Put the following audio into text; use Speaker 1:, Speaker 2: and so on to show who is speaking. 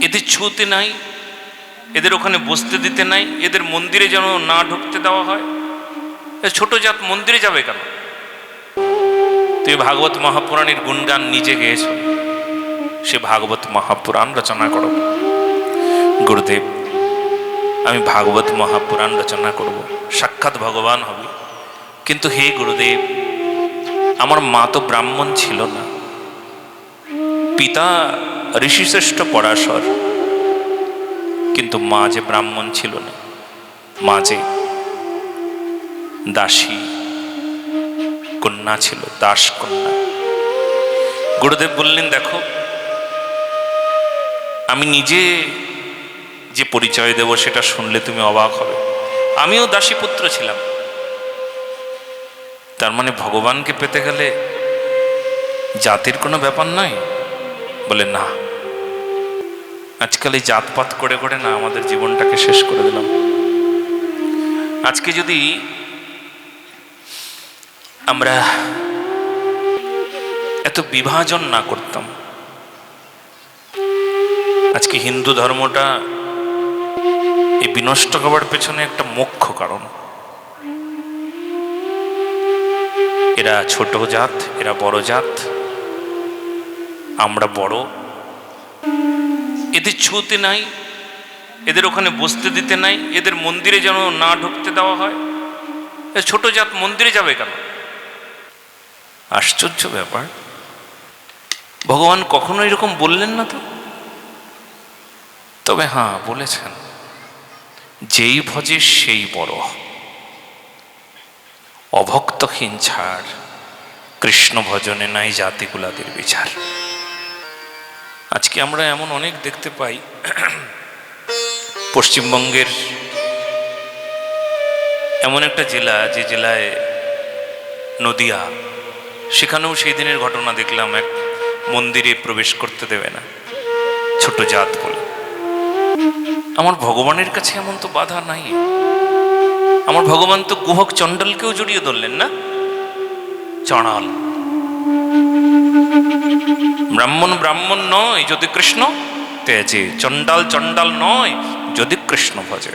Speaker 1: এদের ছুঁতে নাই, এদের ওখানে বসতে দিতে নাই, এদের মন্দিরে যেন না ঢুকতে দেওয়া হয়। ছোট জাত মন্দিরে যাবে কেন? তুই ভাগবত মহাপুরাণের গুণগান নিজে গেয়েছ। সে ভাগবত মহাপুরাণ রচনা করো। গুরুদেব, আমি ভাগবত মহাপুরাণ রচনা করব। সাক্ষাৎ ভগবান হবে। কিন্তু হে গুরুদেব, আমার মা তো ব্রাহ্মণ ছিল না। পিতা ঋষিশ্রেষ্ঠ পরাশর। কিন্তু মা যে ব্রাহ্মণ ছিল না, মা যে দাসী, কন্যা ছিল, দাস কন্যা। গুরুদেব বললেন, দেখো, আমি নিজে যে পরিচয় দেব সেটা শুনলে তুমি অবাক হবে। আমিও দাসী পুত্র ছিলাম। তার মানে ভগবানকে পেতে গেলে জাতির কোনো ব্যাপার নয়। বলে, না, আজকাল এই জাতপাত করে করে না আমাদের জীবনটাকে শেষ করে দিলাম। আজকে যদি আমরা এত বিভাজন না করতাম, আজকে হিন্দু ধর্মটা এই বিনষ্ট হবার পেছনে একটা মুখ্য কারণ। এরা ছোট জাত, এরা বড় জাত আমরা বড়। এদের ছুতে নাই, এদের ওখানে বসতে দিতে নাই, এদের মন্দিরে যেন না ঢুকতে দেওয়া হয়। ছোট জাত মন্দিরে যাবে কেন? আশ্চর্য ব্যাপার। ভগবান কখনো এরকম বললেন না তো? তবে হ্যাঁ বলেছেন, যেই ভজে সেই বড়। অভক্তহীন ছাড়, কৃষ্ণ ভজনে নাই জাতিগুলাদের বিচার। আজকে আমরা এমন অনেক দেখতে পাই, পশ্চিমবঙ্গের এমন একটা জেলা, যে জেলায় নদিয়া, সেখানেও সেই দিনের ঘটনা দেখলাম, এক মন্দিরে প্রবেশ করতে দেবে না, ছোট জাত বলে। আমার ভগবানের কাছে এমন তো বাধা নাই। আমার ভগবান তো গুহক চণ্ডালকেও জড়িয়ে ধরলেন না? চড়াল। ব্রাহ্মণ ব্রাহ্মণ নয় যদি কৃষ্ণ তেজে চণ্ডাল চণ্ডাল নয় যদি কৃষ্ণ ভজে।